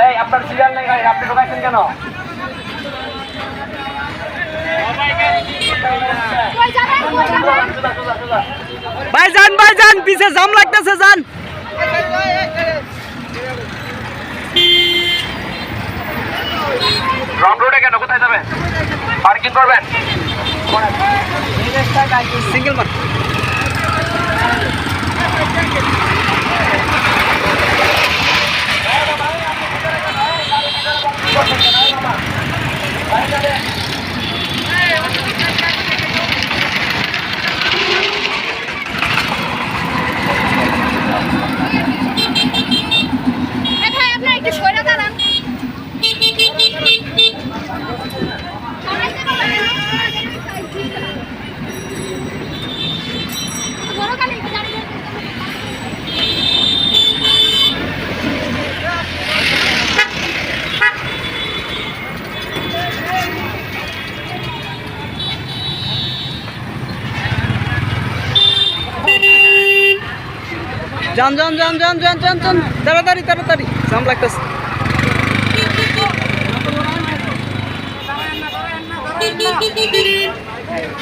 এই আপনার সিরিয়াল নেই গাড়ি আপনি ঢোকাইছেন কেন। ভাই যান ভাই যান পিছে জাম লাগতেছে যান রং রোডে কেন কোথায় যাবেন? পার্কিং করবেন? সিঙ্গেল মার যান যান যান যান যান যান যান। তাড়াতাড়ি তাড়াতাড়ি। জাম লাগতেছে।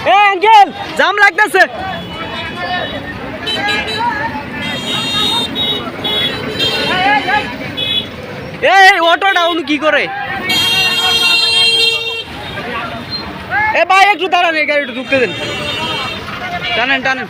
এ, আঙ্কেল জাম লাগতেছে। এই অটোটা উনি কি করে? এ, ভাই, একটু দাঁড়ান, এই গাড়িটা ঢুকতে দেন। টানেন টানেন।